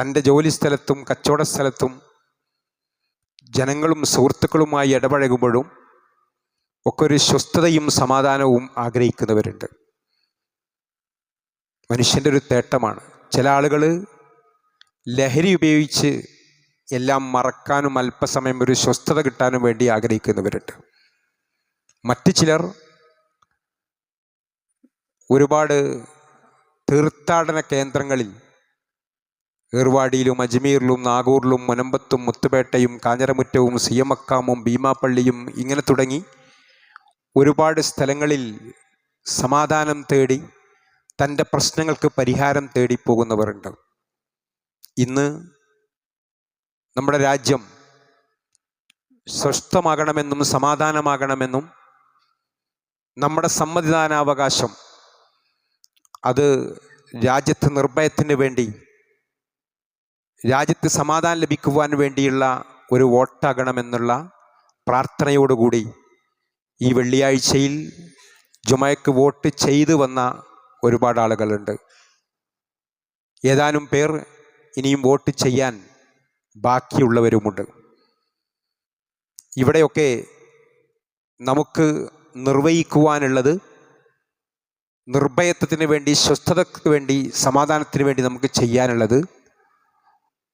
തന്റെ ജോലിസ്ഥലത്തും കച്ചവട സ്ഥലത്തും ജനങ്ങളും സുഹൃത്തുക്കളുമായി ഇടപഴകുമ്പോഴും ഒക്കെ ഒരു സ്വസ്ഥതയും സമാധാനവും ആഗ്രഹിക്കുന്നവരുണ്ട്. മനുഷ്യന്റെ ഒരു തേട്ടമാണ്. ചില ആളുകൾ ലഹരി ഉപയോഗിച്ച് എല്ലാം മറക്കാനും അല്പസമയം ഒരു സ്വസ്ഥത കിട്ടാനും വേണ്ടി ആഗ്രഹിക്കുന്നവരുണ്ട്. മറ്റു ചിലർ ഒരുപാട് തീർത്ഥാടന കേന്ദ്രങ്ങളിൽ ഏർവാടിയിലും അജ്മീറിലും നാഗൂറിലും മുനമ്പത്തും മുത്തുപേട്ടയും കാഞ്ഞിറമുറ്റവും സിയമക്കാമും ഭീമാപ്പള്ളിയും ഇങ്ങനെ തുടങ്ങി ഒരുപാട് സ്ഥലങ്ങളിൽ സമാധാനം തേടി തന്റെ പ്രശ്നങ്ങൾക്ക് പരിഹാരം തേടിപ്പോകുന്നവരുണ്ട് ഇന്ന് നമ്മുടെ രാജ്യം സ്വസ്ഥമാകണമെന്നും സമാധാനമാകണമെന്നും നമ്മുടെ സമ്മതിദാനാവകാശം അത് രാജ്യത്ത് നിർഭയത്തിന് വേണ്ടി രാജ്യത്ത് സമാധാനം ലഭിക്കുവാൻ വേണ്ടിയുള്ള ഒരു വോട്ടാകണമെന്നുള്ള പ്രാർത്ഥനയോടുകൂടി ഈ വെള്ളിയാഴ്ചയിൽ ജുമയ്ക്ക് വോട്ട് ചെയ്തു വന്ന ഒരുപാട് ആളുകളുണ്ട്. ഏതാനും പേർ ഇനിയും വോട്ട് ചെയ്യാൻ ബാക്കിയുള്ളവരുമുണ്ട്. ഇവിടെയൊക്കെ നമുക്ക് നിർവഹിക്കുവാനുള്ളത് നിർഭയത്വത്തിന് വേണ്ടി സ്വസ്ഥതയ്ക്ക് വേണ്ടി സമാധാനത്തിന് വേണ്ടി നമുക്ക് ചെയ്യാനുള്ളത്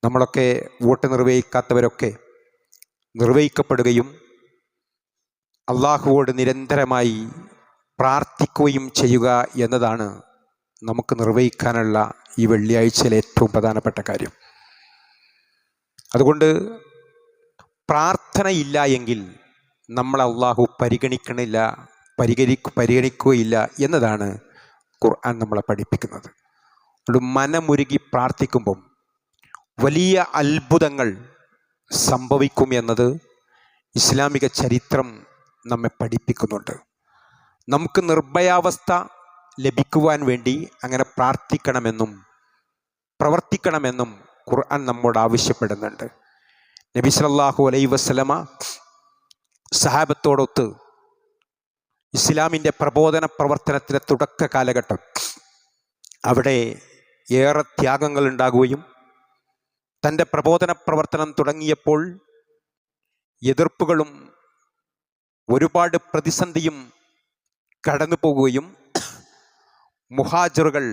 നമ്മളൊക്കെ വോട്ട് നിർവഹിക്കാത്തവരൊക്കെ നിർവഹിക്കപ്പെടുകയും അള്ളാഹുവോട് നിരന്തരമായി പ്രാർത്ഥിക്കുകയും ചെയ്യുക എന്നതാണ് നമുക്ക് നിർവഹിക്കാനുള്ള ഈ വെള്ളിയാഴ്ചയിലെ ഏറ്റവും പ്രധാനപ്പെട്ട കാര്യം. അതുകൊണ്ട് പ്രാർത്ഥനയില്ല എങ്കിൽ നമ്മൾ അള്ളാഹു പരിഗണിക്കണില്ല പരിഗണി പരിഗണിക്കുകയില്ല എന്നതാണ് ഖുർആൻ നമ്മളെ പഠിപ്പിക്കുന്നത്. അതുകൊണ്ട് മനമുരുകി പ്രാർത്ഥിക്കുമ്പം വലിയ അത്ഭുതങ്ങൾ സംഭവിക്കും എന്നത് ഇസ്ലാമിക ചരിത്രം നമ്മെ പഠിപ്പിക്കുന്നുണ്ട്. നമുക്ക് നിർഭയാവസ്ഥ ലഭിക്കുവാൻ വേണ്ടി അങ്ങനെ പ്രാർത്ഥിക്കണമെന്നും പ്രവർത്തിക്കണമെന്നും ഖുർആൻ നമ്മോട് ആവശ്യപ്പെടുന്നുണ്ട്. നബി സല്ലല്ലാഹു അലൈ വസല്ലമ സഹാബത്തോടൊത്ത് ഇസ്ലാമിന്റെ പ്രബോധന പ്രവർത്തനത്തിലെ തുടക്ക കാലഘട്ടം അവിടെ ഏറെ ത്യാഗങ്ങൾ ഉണ്ടാകുകയും തന്റെ പ്രബോധന പ്രവർത്തനം തുടങ്ങിയപ്പോൾ എതിർപ്പുകളും ഒരുപാട് പ്രതിസന്ധിയും കടന്നു പോകുകയും മുഹാജറുകൾ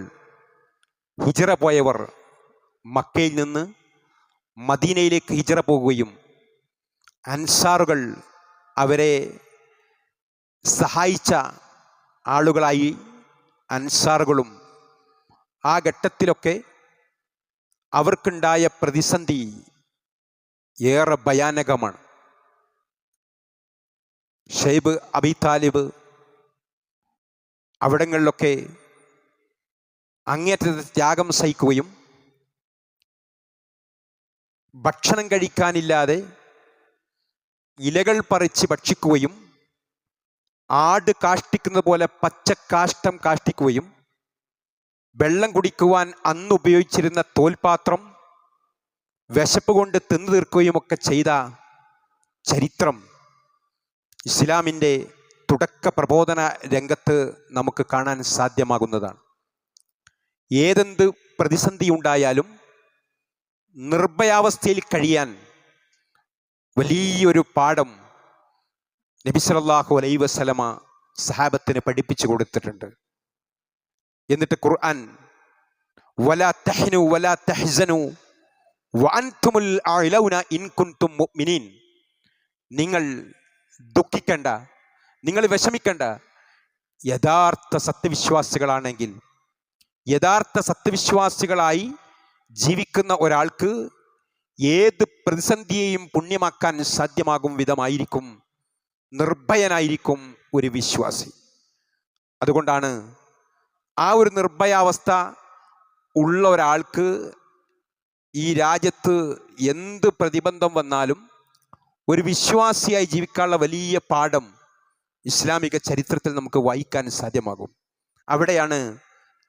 ഹിജറ പോയവർ മക്കയിൽ നിന്ന് മദീനയിലേക്ക് ഹിജറ പോകുകയും അൻസാറുകൾ അവരെ സഹായിച്ച ആളുകളായി അൻസാറുകളും ആ ഘട്ടത്തിലൊക്കെ അവർക്കുണ്ടായ പ്രതിസന്ധി ഏറെ ഭയാനകമാണ്. ഷെയ്ബ് അബി താലിബ് അവിടങ്ങളിലൊക്കെ അങ്ങേറ്റത്തെ ത്യാഗം സഹിക്കുകയും ഭക്ഷണം കഴിക്കാനില്ലാതെ ഇലകൾ പറിച്ച് ഭക്ഷിക്കുകയും ആട് കാഷ്ടിക്കുന്നത് പോലെ പച്ചക്കാഷ്ടം കാഷ്ടിക്കുകയും വെള്ളം കുടിക്കുവാൻ അന്ന് ഉപയോഗിച്ചിരുന്ന തോൽപാത്രം വിശപ്പ് കൊണ്ട് തിന്നു തീർക്കുകയും ഒക്കെ ചെയ്ത ചരിത്രം ഇസ്ലാമിന്റെ തുടക്ക പ്രബോധന രംഗത്ത് നമുക്ക് കാണാൻ സാധ്യമാകുന്നതാണ്. ഏതെന്ത് പ്രതിസന്ധി ഉണ്ടായാലും നിർഭയാവസ്ഥയിൽ കഴിയാൻ വലിയൊരു പാഠം നബി സല്ലല്ലാഹു അലൈഹി വസല്ലമ സഹാബത്തിന് പഠിപ്പിച്ചു കൊടുത്തിട്ടുണ്ട്. എന്നിട്ട് ഖുർആൻ വലാ തഹ്നു വലാ തഹ്സനു വഅൻതുമുൽ അഅലൗന ഇൻ കുൻതും മുഅ്മിനീൻ. നിങ്ങൾ ദുഃഖിക്കണ്ട നിങ്ങൾ വിഷമിക്കണ്ട. യഥാർത്ഥ സത്യവിശ്വാസികളാണെങ്കിൽ യഥാർത്ഥ സത്യവിശ്വാസികളായി ജീവിക്കുന്ന ഒരാൾക്ക് ഏത് പ്രതിസന്ധിയെയും പുണ്യമാക്കാൻ സാധ്യമാകും വിധമായിരിക്കും നിർഭയനായിരിക്കും ഒരു വിശ്വാസി. അതുകൊണ്ടാണ് ആ ഒരു നിർഭയാവസ്ഥ ഉള്ള ഒരാൾക്ക് ഈ രാജ്യത്ത് എന്ത് പ്രതിബന്ധം വന്നാലും ഒരു വിശ്വാസിയായി ജീവിക്കാനുള്ള വലിയ പാഠം ഇസ്ലാമിക ചരിത്രത്തിൽ നമുക്ക് വായിക്കാൻ സാധ്യമാകും. അവിടെയാണ്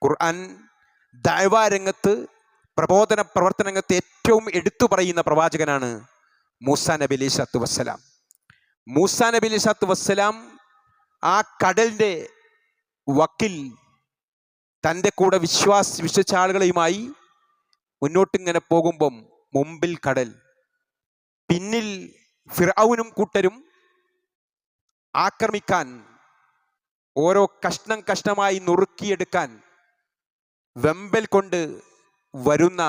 ഖുർആൻ ദൈവാരംഗത്ത് പ്രബോധന പ്രവർത്തന രംഗത്ത് ഏറ്റവും എടുത്തു പറയുന്ന പ്രവാചകനാണ് മൂസ നബി അലി സ്വലാത്തു വസ്സലാം. മൂസ നബി അലി സ്വലാത്തു വസ്സലാം ആ കടലിന്റെ വക്കിൽ തന്റെ കൂടെ വിശ്വാസ വിശ്വസിച്ച ആളുകളുമായി മുന്നോട്ടിങ്ങനെ പോകുമ്പം മുമ്പിൽ കടൽ പിന്നിൽ ഫിറൌനും കൂട്ടരും ആക്രമിക്കാൻ ഓരോ കഷ്ണം കഷ്ണമായി നുറുക്കിയെടുക്കാൻ വെമ്പൽ കൊണ്ട് വരുന്ന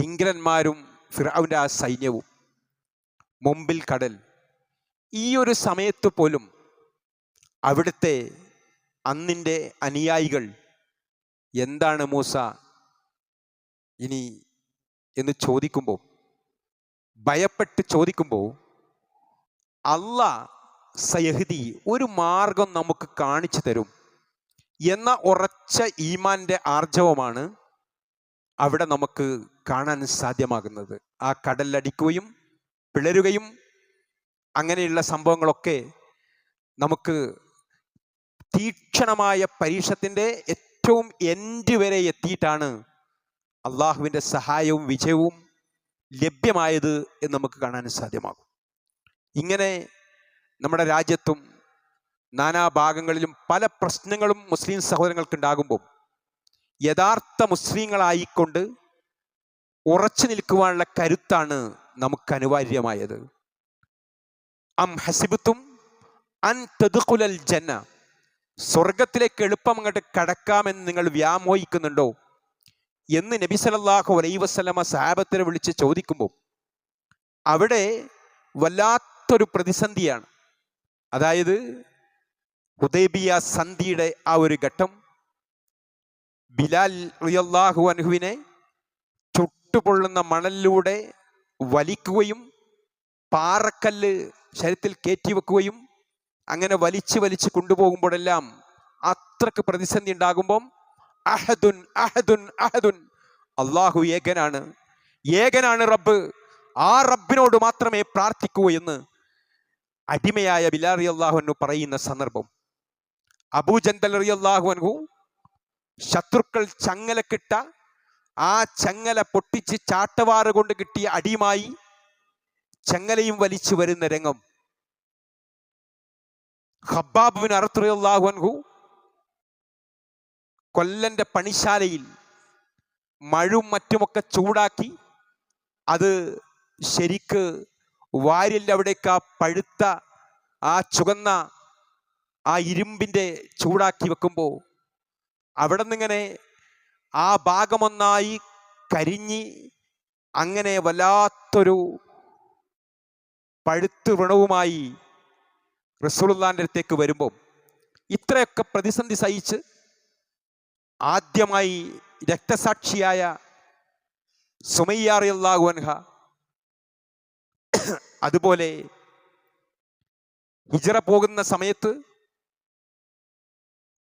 കിങ്കരന്മാരും ഫിറാവിന്റെ ആ സൈന്യവും. മുമ്പിൽ കടൽ. ഈ ഒരു സമയത്ത് പോലും അവിടുത്തെ അന്നിന്റെ അനുയായികൾ എന്താണ് മൂസ? ഇനി എന്ന് ചോദിക്കുമ്പോൾ ഭയപ്പെട്ട് ചോദിക്കുമ്പോൾ അല്ല സയഹദി ഒരു മാർഗം നമുക്ക് കാണിച്ചു തരും. എന്ന ഉറച്ച ഈമാന്റെ ആർജവമാണ് അവിടെ നമുക്ക് കാണാൻ സാധ്യമാകുന്നത്. ആ കടലടിക്കുകയും പിളരുകയും അങ്ങനെയുള്ള സംഭവങ്ങളൊക്കെ നമുക്ക് തീക്ഷണമായ പരീക്ഷത്തിന്റെ ഏറ്റവും എൻഡ് വരെ എത്തിയിട്ടാണ് അള്ളാഹുവിന്റെ സഹായവും വിജയവും ലഭ്യമായത് എന്ന് നമുക്ക് കാണാൻ സാധ്യമാകും. ഇങ്ങനെ നമ്മുടെ രാജ്യത്തും നാനാഭാഗങ്ങളിലും പല പ്രശ്നങ്ങളും മുസ്ലിം സഹോദരങ്ങൾക്ക് ഉണ്ടാകുമ്പോൾ യഥാർത്ഥ മുസ്ലിങ്ങളായിക്കൊണ്ട് ഉറച്ചു നിൽക്കുവാനുള്ള കരുത്താണ് നമുക്ക് അനിവാര്യമായത്. അം ഹസിബത്തും അൻ തെതുക്കുലൽ ജന്ന സ്വർഗത്തിലേക്ക് എളുപ്പം അങ്ങോട്ട് കടക്കാമെന്ന് നിങ്ങൾ വ്യാമോഹിക്കുന്നുണ്ടോ? എന്ന് നബി സലല്ലാഹു അലൈഹി വസല്ലമ സാഹബത്തിനെ വിളിച്ച് ചോദിക്കുമ്പോൾ അവിടെ വല്ലാത്തൊരു പ്രതിസന്ധിയാണ്. അതായത് ഹുദൈബിയ സന്ധിയുടെ ആ ഒരു ഘട്ടം ബിലാൽ റിയല്ലാഹു അനുഹുവിനെ ചുട്ടുപൊള്ളുന്ന മണലിലൂടെ വലിക്കുകയും പാറക്കല്ല് ശരീരത്തിൽ കയറ്റി വെക്കുകയും അങ്ങനെ വലിച്ച് വലിച്ച് കൊണ്ടുപോകുമ്പോഴെല്ലാം അത്രയ്ക്ക് പ്രതിസന്ധി ഉണ്ടാകുമ്പം അഹദുൻ അഹദുൻ അഹദുൻ. അള്ളാഹു ഏകനാണ്. ഏകനാണ് റബ്ബ്. ആ റബ്ബിനോട് മാത്രമേ പ്രാർത്ഥിക്കൂ എന്ന് അടിമയായ ബിലാറി അള്ളാഹുനു പറയുന്ന സന്ദർഭം. അബൂജന്തൽ അള്ളാഹു അൻഹു ശത്രുക്കൾ ചങ്ങലക്കിട്ട ആ ചങ്ങല പൊട്ടിച്ച് ചാട്ടവാറ് കൊണ്ട് കിട്ടിയ അടിയുമായി ചങ്ങലയും വലിച്ചു വരുന്ന രംഗം. ഹബ്ബാബുവിൻ അൻഹു കൊല്ലന്റെ പണിശാലയിൽ മഴും മറ്റുമൊക്കെ ചൂടാക്കി അത് ശരിക്ക് വാരില്ല അവിടേക്ക് ആ പഴുത്ത ആ ചുവന്ന ആ ഇരുമ്പിന്റെ ചൂടാക്കി വെക്കുമ്പോൾ അവിടെ നിന്നിങ്ങനെ ആ ഭാഗമൊന്നായി കരിഞ്ഞ് അങ്ങനെ വല്ലാത്തൊരു പഴുത്തു വ്രണവുമായി റസൂലുള്ളാന്റെ അടുത്തേക്ക് വരുമ്പോൾ ഇത്രയൊക്കെ പ്രതിസന്ധി സഹിച്ച് ആദ്യമായി രക്തസാക്ഷിയായ സുമയ്യാറിയല്ലാഹു അൻഹ അതുപോലെ ഹിജറ പോകുന്ന സമയത്ത്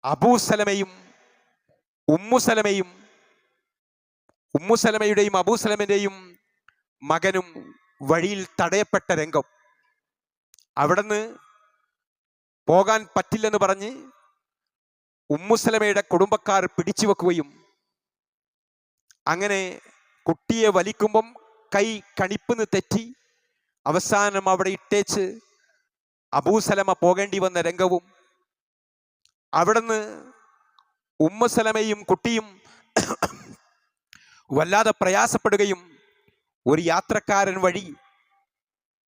അബൂസലമയും ഉമ്മുസലമയും ഉമ്മുസലമയുടെയും അബൂസലമിന്റെയും മകനും വഴിയിൽ തടയപ്പെട്ട രംഗം. അവിടുന്ന് പോകാൻ പറ്റില്ലെന്ന് പറഞ്ഞ് ഉമ്മുസലമയുടെ കുടുംബക്കാർ പിടിച്ചു വെക്കുകയും അങ്ങനെ കുട്ടിയെ വലിക്കുമ്പം കൈ കണിപ്പിന്ന് തെറ്റി അവസാനം അവിടെ ഇട്ടേച്ച് അബൂസലമ പോകേണ്ടി വന്ന രംഗവും അവിടുന്ന് ഉമ്മസലമയും കുട്ടിയും വല്ലാതെ പ്രയാസപ്പെടുകയും ഒരു യാത്രക്കാരൻ വഴി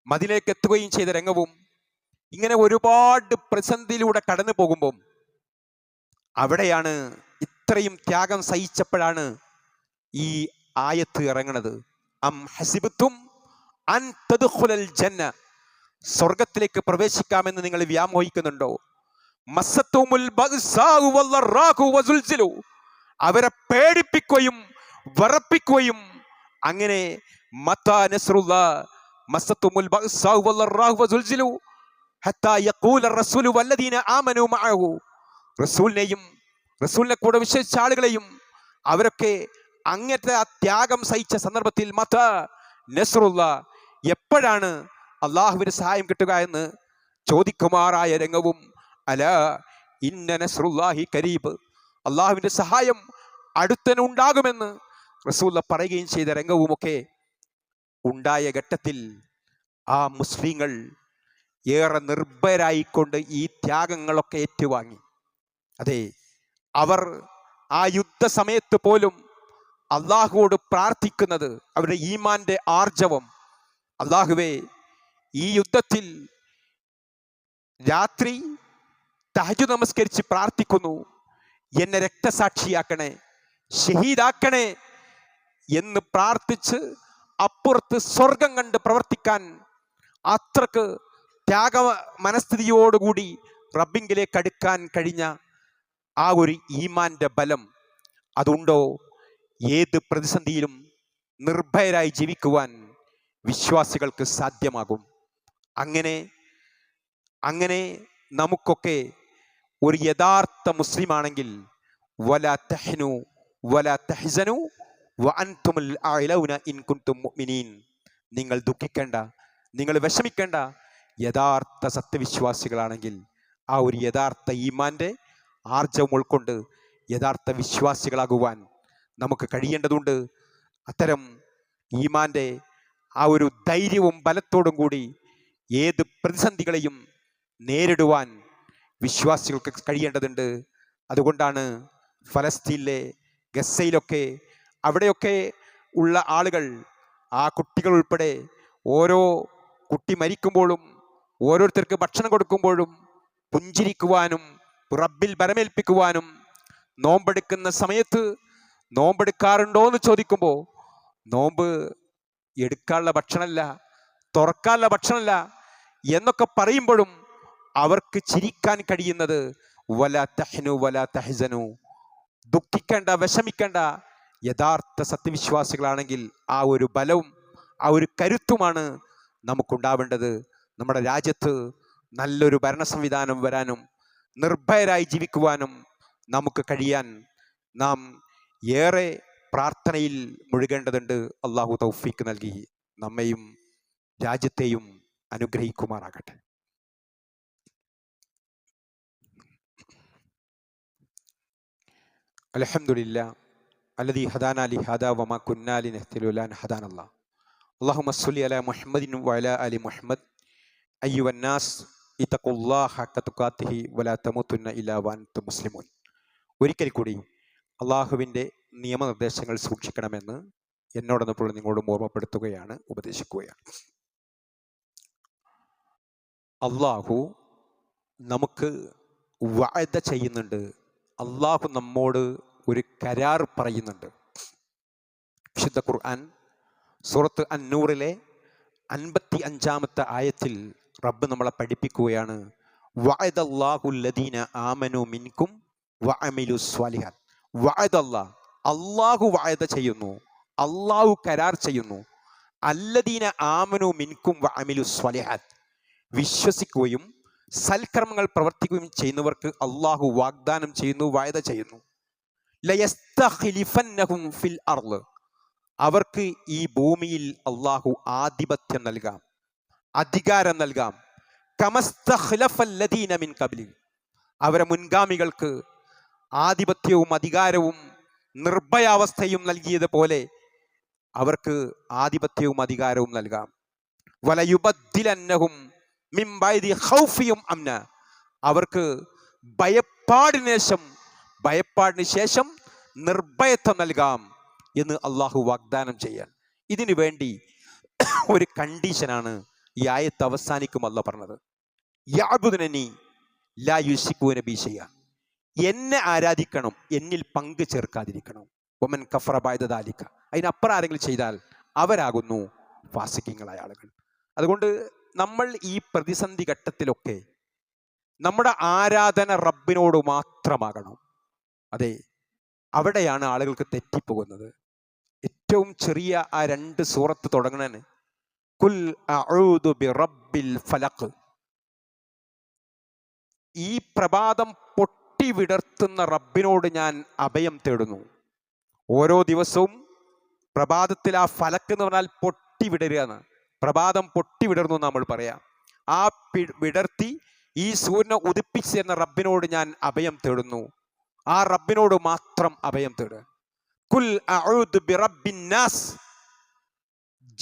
മതിലേക്ക് എത്തുകയും ചെയ്ത രംഗവും ഇങ്ങനെ ഒരുപാട് പ്രതിസന്ധിയിലൂടെ കടന്നു പോകുമ്പം അവിടെയാണ് ഇത്രയും ത്യാഗം സഹിച്ചപ്പോഴാണ് ഈ ആയത്ത് ഇറങ്ങണത് അം ഹസിബത്തും അൻ ജന്ന. സ്വർഗത്തിലേക്ക് പ്രവേശിക്കാമെന്ന് നിങ്ങൾ വ്യാമോഹിക്കുന്നുണ്ടോ? അവരെ പേടിപ്പിക്കുകയും വറപ്പിക്കുകയും അങ്ങനെ മത്താ നസ്റുല്ലാ മസ്സത്തുമുൽ റസൂലിനെ കൂടെ വിശ്വസിച്ച ആളുകളെയും അവരൊക്കെ അങ്ങനത്തെ ആ ത്യാഗം സഹിച്ച സന്ദർഭത്തിൽ മത നസറുള്ള എപ്പോഴാണ് അള്ളാഹുവിന് സഹായം കിട്ടുക എന്ന് ചോദിക്കുമാറായ രംഗവും അല ഇന്ന നസ്രുല്ലാഹി കരീബ്. അള്ളാഹുവിന്റെ സഹായം അടുത്തനുണ്ടാകുമെന്ന് റസൂല്ല പറയുകയും ചെയ്ത രംഗവുമൊക്കെ ഉണ്ടായ ഘട്ടത്തിൽ ആ മുസ്ലിങ്ങൾ ഏറെ നിർഭയരായിക്കൊണ്ട് ഈ ത്യാഗങ്ങളൊക്കെ ഏറ്റുവാങ്ങി. അതെ അവർ ആ യുദ്ധ സമയത്ത് പോലും അള്ളാഹുവോട് പ്രാർത്ഥിക്കുന്നത് അവരുടെ ഈമാന്റെ ആർജവം. അള്ളാഹുവേ ഈ യുദ്ധത്തിൽ രാത്രി തഹജു നമസ്കരിച്ച് പ്രാർത്ഥിക്കുന്നു. എന്നെ രക്തസാക്ഷിയാക്കണേ ഷഹീദാക്കണേ എന്ന് പ്രാർത്ഥിച്ച് അപ്പുറത്ത് സ്വർഗം കണ്ട് പ്രവർത്തിക്കാൻ അത്രയ്ക്ക് ത്യാഗ മനസ്ഥിതിയോടുകൂടി റബ്ബിങ്കിലേക്ക് അടുക്കാൻ കഴിഞ്ഞ ആ ഒരു ഈമാന്റെ ബലം അതുണ്ടോ? ഏത് പ്രതിസന്ധിയിലും നിർഭയരായി ജീവിക്കുവാൻ വിശ്വാസികൾക്ക് സാധ്യമാകും. അങ്ങനെ അങ്ങനെ നമുക്കൊക്കെ ഒരു യഥാർത്ഥ മുസ്ലിമാണെങ്കിൽ വല തെഹ്നു വല തെഹ്സനു നിങ്ങൾ ദുഃഖിക്കേണ്ട നിങ്ങൾ വിഷമിക്കേണ്ട യഥാർത്ഥ സത്യവിശ്വാസികളാണെങ്കിൽ ആ ഒരു യഥാർത്ഥ ഈമാന്റെ ആർജവം ഉൾക്കൊണ്ട് യഥാർത്ഥ വിശ്വാസികളാകുവാൻ നമുക്ക് കഴിയേണ്ടതുണ്ട്. അത്തരം ഈമാന്റെ ആ ഒരു ധൈര്യവും ബലത്തോടും കൂടി ഏത് പ്രതിസന്ധികളെയും നേരിടുവാൻ വിശ്വാസികൾക്ക് കഴിയേണ്ടതുണ്ട്. അതുകൊണ്ടാണ് ഫലസ്തീനിലെ ഗസയിലൊക്കെ അവിടെയൊക്കെ ഉള്ള ആളുകൾ ആ കുട്ടികൾ ഉൾപ്പെടെ ഓരോ കുട്ടി മരിക്കുമ്പോഴും ഓരോരുത്തർക്ക് ഭക്ഷണം കൊടുക്കുമ്പോഴും പുഞ്ചിരിക്കുവാനും റബ്ബിൽ ബലമേൽപ്പിക്കുവാനും നോമ്പെടുക്കുന്ന സമയത്ത് നോമ്പെടുക്കാറുണ്ടോ എന്ന് ചോദിക്കുമ്പോൾ നോമ്പ് എടുക്കാനുള്ള ഭക്ഷണമല്ല തുറക്കാനുള്ള ഭക്ഷണമല്ല എന്നൊക്കെ പറയുമ്പോഴും അവർക്ക് ചിരിക്കാൻ കഴിയുന്നത് വല തഹ്നു വല തഹ്സനു. ദുഃഖിക്കേണ്ട വിഷമിക്കേണ്ട യഥാർത്ഥ സത്യവിശ്വാസികളാണെങ്കിൽ ആ ഒരു ബലവും ആ ഒരു കരുത്തുമാണ് നമുക്കുണ്ടാവേണ്ടത്. നമ്മുടെ രാജ്യത്ത് നല്ലൊരു ഭരണ സംവിധാനം വരാനും നിർഭയരായി ജീവിക്കുവാനും നമുക്ക് കഴിയാൻ നാം ഏറെ പ്രാർത്ഥനയിൽ മുഴുകേണ്ടതുണ്ട്. അള്ളാഹു തൗഫീക്ക് നൽകി. നമ്മയും രാജ്യത്തെയും അനുഗ്രഹിക്കുമാറാകട്ടെ. അലഹമുല്ല അലദി ഹദാന അലി ഹദാ വമ കുന്നാലി നെഹ്തിലുലാൻ ഹദാൻ അള്ളാഹ് അള്ളാഹു മസ്ലി അല മുഹമ്മദിൻ വല അലി മുഹമ്മദ്. അയ്യുവന്നാസ് ഇത്തക്കുല്ലാഹത്തുക്കാത്തിഹി വലാത്തമുത്തുന്ന ഇലാവാൻത്ത് മുസ്ലിമോൻ ഒരിക്കൽ കൂടി അള്ളാഹുവിന്റെ നിയമനിർദ്ദേശങ്ങൾ സൂക്ഷിക്കണമെന്ന് എന്നോടൊന്നപ്പോൾ നിങ്ങളോടും ഓർമ്മപ്പെടുത്തുകയാണ് ഉപദേശിക്കുകയാണ്. അള്ളാഹു നമുക്ക് വായത ചെയ്യുന്നുണ്ട്. അള്ളാഹു നമ്മോട് ഒരു കരാർ പറയുന്നുണ്ട്. വിശുദ്ധ ഖുർആൻ സൂറത്ത് അന്നൂറിലെ അൻപത്തി അഞ്ചാമത്തെ ആയത്തിൽ റബ്ബ് നമ്മളെ പഠിപ്പിക്കുകയാണ്. വഅദല്ലാഹുല്ലദീന ആമനു മിൻകും വഅമിലു സ്വാലിഹാൻ. വഅദല്ലാ അള്ളാഹു വായത ചെയ്യുന്നു അള്ളാഹു കരാർ ചെയ്യുന്നു. അല്ലദീന ആമനു മിൻകും വഅമിലു സ്വാലിഹാൻ. വിശ്വസിക്കുകയും സൽക്കർമ്മങ്ങൾ പ്രവർത്തിക്കുകയും ചെയ്യുന്നവർക്ക് അള്ളാഹു വാഗ്ദാനം ചെയ്യുന്നു വായത ചെയ്യുന്നു. ഫിൽ അവർക്ക് ഈ ഭൂമിയിൽ അള്ളാഹു ആധിപത്യം നൽകാം. അധികാരം നൽകാം. മിൻ കബ്ലി അവരെ മുൻഗാമികൾക്ക് ആധിപത്യവും അധികാരവും നിർഭയാവസ്ഥയും നൽകിയതുപോലെ അവർക്ക് ആധിപത്യവും അധികാരവും നൽകാം. വലയുബദ്ദിലന്നഹും അമ്ന അവർക്ക് ഭയപ്പാടിന് ശേഷം ഭയപ്പാടിന് ശേഷം നിർഭയത്വം നൽകാം എന്ന് അള്ളാഹു വാഗ്ദാനം ചെയ്യാൻ. ഇതിനു വേണ്ടി ഒരു കണ്ടീഷനാണ് ഈ ആയത്ത് അവസാനിക്കും അല്ല പറഞ്ഞത്. യാബുദനീ ലാ യുഷിക്കുവിനെ ബീശയ്യ എന്നെ ആരാധിക്കണം എന്നിൽ പങ്ക് ചേർക്കാതിരിക്കണം. ഒമൻ കഫറ ബാധ്യതാലിക്ക അതിനപ്പുറം ആരെങ്കിലും ചെയ്താൽ അവരാകുന്നു ഫാസിക്കങ്ങളായ ആളുകൾ അതുകൊണ്ട് നമ്മൾ ഈ പ്രതിസന്ധി ഘട്ടത്തിലൊക്കെ നമ്മുടെ ആരാധന റബ്ബിനോട് മാത്രമാകണം. അതെ അവിടെയാണ് ആളുകൾക്ക് തെറ്റിപ്പോകുന്നത്. ഏറ്റവും ചെറിയ ആ രണ്ട് സൂറത്ത് തുടങ്ങണന് കുൽ അഊദു ബി റബ്ബിൽ ഫലഖ്. ഈ പ്രഭാതം പൊട്ടി വിടർത്തുന്ന റബ്ബിനോട് ഞാൻ അഭയം തേടുന്നു. ഓരോ ദിവസവും പ്രഭാതത്തിൽ ആ ഫലക്ക് എന്ന് പറഞ്ഞാൽ പൊട്ടി വിടരുകയാണ് പ്രഭാതം പൊട്ടി വിടർന്നു നമ്മൾ പറയാം. ആ വിടർത്തി ഈ സൂര്യനെ ഉദിപ്പിച്ച് എന്ന റബ്ബിനോട് ഞാൻ അഭയം തേടുന്നു. ആ റബ്ബിനോട് മാത്രം അഭയം തേടുക. കുൽ നാസ്.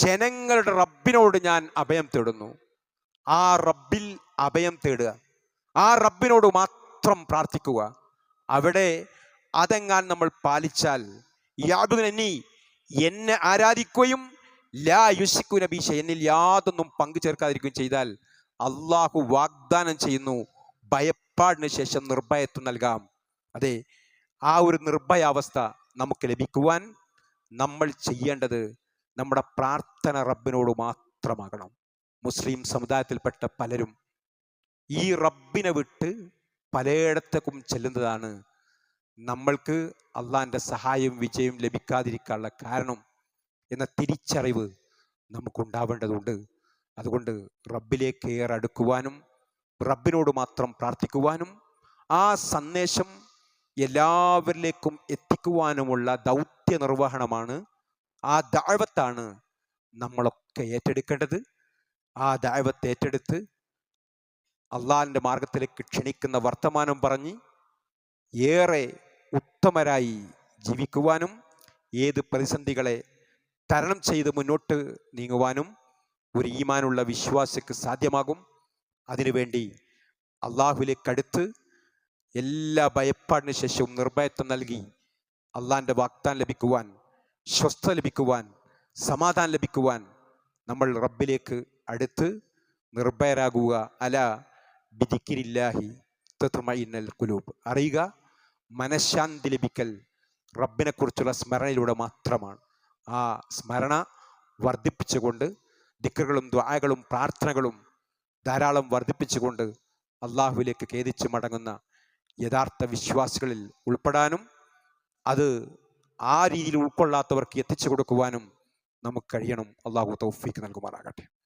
ജനങ്ങളുടെ റബ്ബിനോട് ഞാൻ അഭയം തേടുന്നു. ആ റബ്ബിൽ അഭയം തേടുക. ആ റബ്ബിനോട് മാത്രം പ്രാർത്ഥിക്കുക. അവിടെ അതെങ്ങാൻ നമ്മൾ പാലിച്ചാൽ യാതൊരു എന്നെ എന്നെ ആരാധിക്കുകയും ലാ യുഷിക്കു നബീഷ എന്നിൽ യാതൊന്നും പങ്കു ചേർക്കാതിരിക്കുകയും ചെയ്താൽ അള്ളാഹു വാഗ്ദാനം ചെയ്യുന്നു. ഭയപ്പാടിന് ശേഷം നിർഭയത്വം നൽകാം. അതെ ആ ഒരു നിർഭയാവസ്ഥ നമുക്ക് ലഭിക്കുവാൻ നമ്മൾ ചെയ്യേണ്ടത് നമ്മുടെ പ്രാർത്ഥന റബ്ബിനോട് മാത്രമാകണം. മുസ്ലിം സമുദായത്തിൽപ്പെട്ട പലരും ഈ റബ്ബിനെ വിട്ട് പലയിടത്തേക്കും ചെല്ലുന്നതാണ് നമ്മൾക്ക് അള്ളാന്റെ സഹായവും വിജയവും ലഭിക്കാതിരിക്കാനുള്ള കാരണം എന്ന തിരിച്ചറിവ് നമുക്കുണ്ടാവേണ്ടതുണ്ട്. അതുകൊണ്ട് റബ്ബിലേക്ക് ഏറെ അടുക്കുവാനും റബ്ബിനോട് മാത്രം പ്രാർത്ഥിക്കുവാനും ആ സന്ദേശം എല്ലാവരിലേക്കും എത്തിക്കുവാനുമുള്ള ദൗത്യ നിർവഹണമാണ് ആ ദാഴ്വത്താണ് നമ്മളൊക്കെ ഏറ്റെടുക്കേണ്ടത്. ആ ദാഴ്വത്ത് ഏറ്റെടുത്ത് അള്ളാഹിന്റെ മാർഗത്തിലേക്ക് ക്ഷണിക്കുന്ന വർത്തമാനം പറഞ്ഞ് ഏറെ ഉത്തമരായി ജീവിക്കുവാനും ഏത് പ്രതിസന്ധികളെ തരണം ചെയ്ത് മുന്നോട്ട് നീങ്ങുവാനും ഒരു ഈമാനുള്ള വിശ്വാസിക്ക് സാധ്യമാകും. അതിനുവേണ്ടി അള്ളാഹുലേക്ക് അടുത്ത് എല്ലാ ഭയപ്പാടിന് ശേഷവും നിർഭയത്വം നൽകി അള്ളാഹിന്റെ വാഗ്ദാനം ലഭിക്കുവാൻ സ്വസ്ഥ ലഭിക്കുവാൻ സമാധാനം ലഭിക്കുവാൻ നമ്മൾ റബ്ബിലേക്ക് അടുത്ത് നിർഭയരാകുക. അല ബിദിക്കിരില്ലാഹി തത്മയിന്നൽ കുലൂബ് അറിയുക മനഃശാന്തി ലഭിക്കൽ റബ്ബിനെക്കുറിച്ചുള്ള സ്മരണയിലൂടെ മാത്രമാണ്. ആ സ്മരണ വർദ്ധിപ്പിച്ചുകൊണ്ട് ദിക്കറുകളും ദ്വായകളും പ്രാർത്ഥനകളും ധാരാളം വർദ്ധിപ്പിച്ചുകൊണ്ട് അള്ളാഹുവിലേക്ക് ഖേദിച്ച് മടങ്ങുന്ന യഥാർത്ഥ വിശ്വാസികളിൽ ഉൾപ്പെടാനും അത് ആ രീതിയിൽ ഉൾക്കൊള്ളാത്തവർക്ക് എത്തിച്ചു കൊടുക്കുവാനും നമുക്ക് കഴിയണം. അള്ളാഹു തൗഫീക്ക് നൽകുമാറാകട്ടെ.